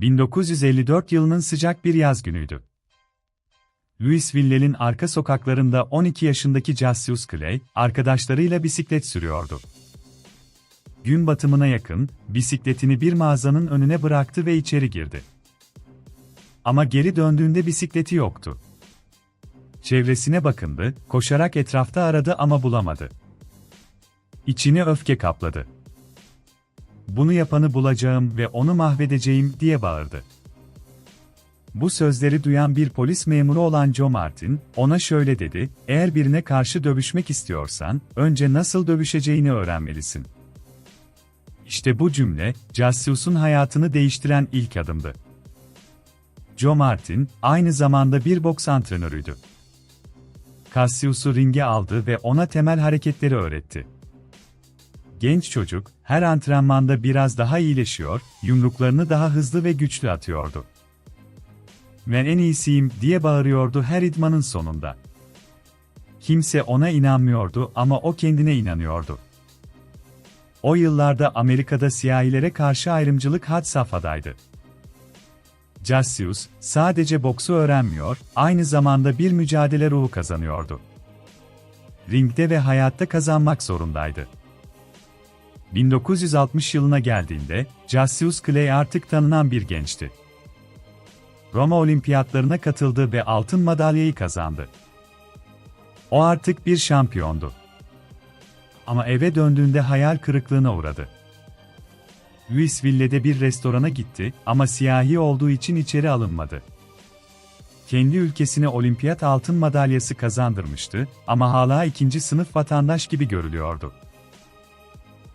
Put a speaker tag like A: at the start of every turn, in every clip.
A: 1954 yılının sıcak bir yaz günüydü. Louisville'in arka sokaklarında 12 yaşındaki Cassius Clay, arkadaşlarıyla bisiklet sürüyordu. Gün batımına yakın, bisikletini bir mağazanın önüne bıraktı ve içeri girdi. Ama geri döndüğünde bisikleti yoktu. Çevresine bakındı, koşarak etrafta aradı ama bulamadı. İçini öfke kapladı. Bunu yapanı bulacağım ve onu mahvedeceğim diye bağırdı. Bu sözleri duyan bir polis memuru olan Joe Martin, ona şöyle dedi, eğer birine karşı dövüşmek istiyorsan, önce nasıl dövüşeceğini öğrenmelisin. İşte bu cümle, Cassius'un hayatını değiştiren ilk adımdı. Joe Martin, aynı zamanda bir boks antrenörüydü. Cassius'u ringe aldı ve ona temel hareketleri öğretti. Genç çocuk, her antrenmanda biraz daha iyileşiyor, yumruklarını daha hızlı ve güçlü atıyordu. Ben en iyisiyim diye bağırıyordu her idmanın sonunda. Kimse ona inanmıyordu ama o kendine inanıyordu. O yıllarda Amerika'da siyahilere karşı ayrımcılık had safhadaydı. Cassius, sadece boksu öğrenmiyor, aynı zamanda bir mücadele ruhu kazanıyordu. Ringde ve hayatta kazanmak zorundaydı. 1960 yılına geldiğinde, Cassius Clay artık tanınan bir gençti. Roma olimpiyatlarına katıldı ve altın madalyayı kazandı. O artık bir şampiyondu. Ama eve döndüğünde hayal kırıklığına uğradı. Louisville'de bir restorana gitti ama siyahi olduğu için içeri alınmadı. Kendi ülkesine olimpiyat altın madalyası kazandırmıştı ama hala ikinci sınıf vatandaş gibi görülüyordu.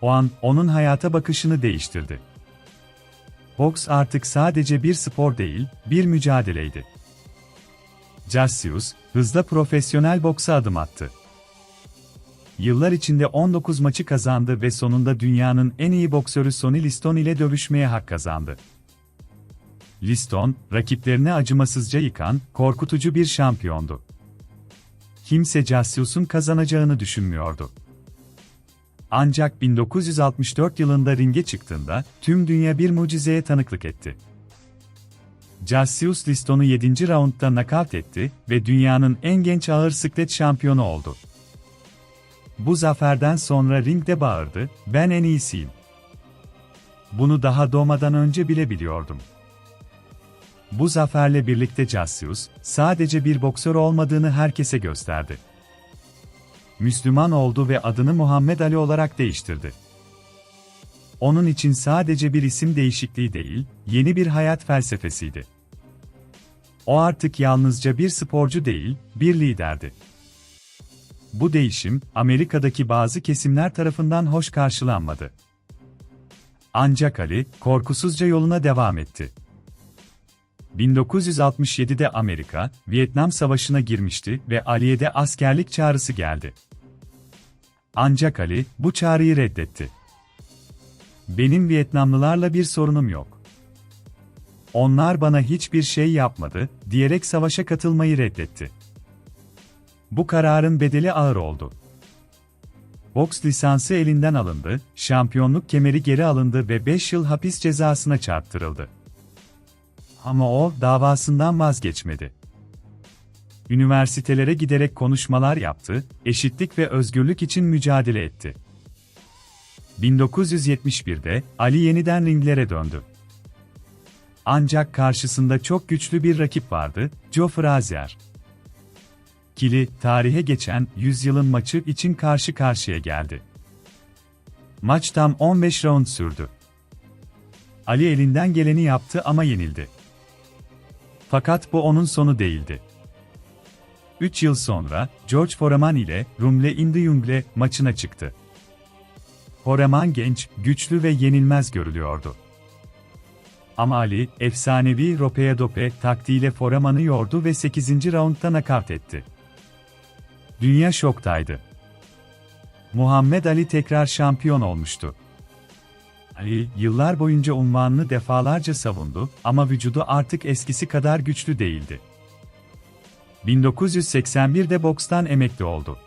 A: O an, onun hayata bakışını değiştirdi. Boks artık sadece bir spor değil, bir mücadeleydi. Cassius, hızla profesyonel boksa adım attı. Yıllar içinde 19 maçı kazandı ve sonunda dünyanın en iyi boksörü Sonny Liston ile dövüşmeye hak kazandı. Liston, rakiplerini acımasızca yıkan, korkutucu bir şampiyondu. Kimse Cassius'un kazanacağını düşünmüyordu. Ancak 1964 yılında ringe çıktığında, tüm dünya bir mucizeye tanıklık etti. Cassius Liston'u 7. raundda nakavt etti ve dünyanın en genç ağır siklet şampiyonu oldu. Bu zaferden sonra ringde bağırdı, ben en iyisiyim. Bunu daha doğmadan önce bile biliyordum. Bu zaferle birlikte Cassius, sadece bir boksör olmadığını herkese gösterdi. Müslüman oldu ve adını Muhammed Ali olarak değiştirdi. Onun için sadece bir isim değişikliği değil, yeni bir hayat felsefesiydi. O artık yalnızca bir sporcu değil, bir liderdi. Bu değişim, Amerika'daki bazı kesimler tarafından hoş karşılanmadı. Ancak Ali, korkusuzca yoluna devam etti. 1967'de Amerika, Vietnam Savaşı'na girmişti ve Ali'ye de askerlik çağrısı geldi. Ancak Ali, bu çağrıyı reddetti. Benim Vietnamlılarla bir sorunum yok. Onlar bana hiçbir şey yapmadı, diyerek savaşa katılmayı reddetti. Bu kararın bedeli ağır oldu. Boks lisansı elinden alındı, şampiyonluk kemeri geri alındı ve 5 yıl hapis cezasına çarptırıldı. Ama o, davasından vazgeçmedi. Üniversitelere giderek konuşmalar yaptı, eşitlik ve özgürlük için mücadele etti. 1971'de Ali yeniden ringlere döndü. Ancak karşısında çok güçlü bir rakip vardı, Joe Frazier. Kili, tarihe geçen yüzyılın maçı için karşı karşıya geldi. Maç tam 15 round sürdü. Ali elinden geleni yaptı ama yenildi. Fakat bu onun sonu değildi. 3 yıl sonra, George Foreman ile Rumle Indiyungle maçına çıktı. Foreman genç, güçlü ve yenilmez görülüyordu. Ama Ali, efsanevi rope-a-dope taktiğiyle Foreman'ı yordu ve 8. raundda nakavt etti. Dünya şoktaydı. Muhammed Ali tekrar şampiyon olmuştu. Ali, yıllar boyunca unvanını defalarca savundu ama vücudu artık eskisi kadar güçlü değildi. 1981'de bokstan emekli oldu.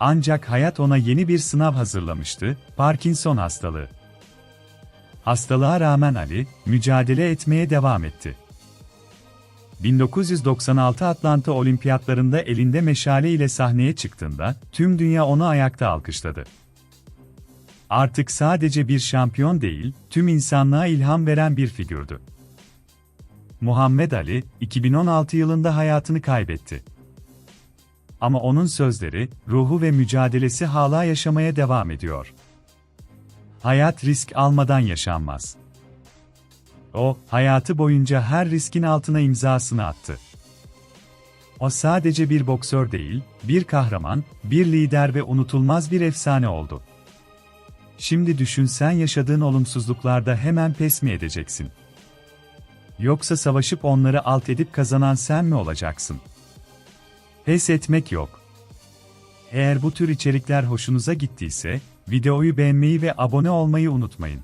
A: Ancak hayat ona yeni bir sınav hazırlamıştı, Parkinson hastalığı. Hastalığa rağmen Ali, mücadele etmeye devam etti. 1996 Atlanta Olimpiyatlarında elinde meşale ile sahneye çıktığında, tüm dünya onu ayakta alkışladı. Artık sadece bir şampiyon değil, tüm insanlığa ilham veren bir figürdü. Muhammed Ali, 2016 yılında hayatını kaybetti. Ama onun sözleri, ruhu ve mücadelesi hala yaşamaya devam ediyor. Hayat risk almadan yaşanmaz. O, hayatı boyunca her riskin altına imzasını attı. O sadece bir boksör değil, bir kahraman, bir lider ve unutulmaz bir efsane oldu. Şimdi düşünsen yaşadığın olumsuzluklarda hemen pes mi edeceksin? Yoksa savaşıp onları alt edip kazanan sen mi olacaksın? Pes etmek yok. Eğer bu tür içerikler hoşunuza gittiyse, videoyu beğenmeyi ve abone olmayı unutmayın.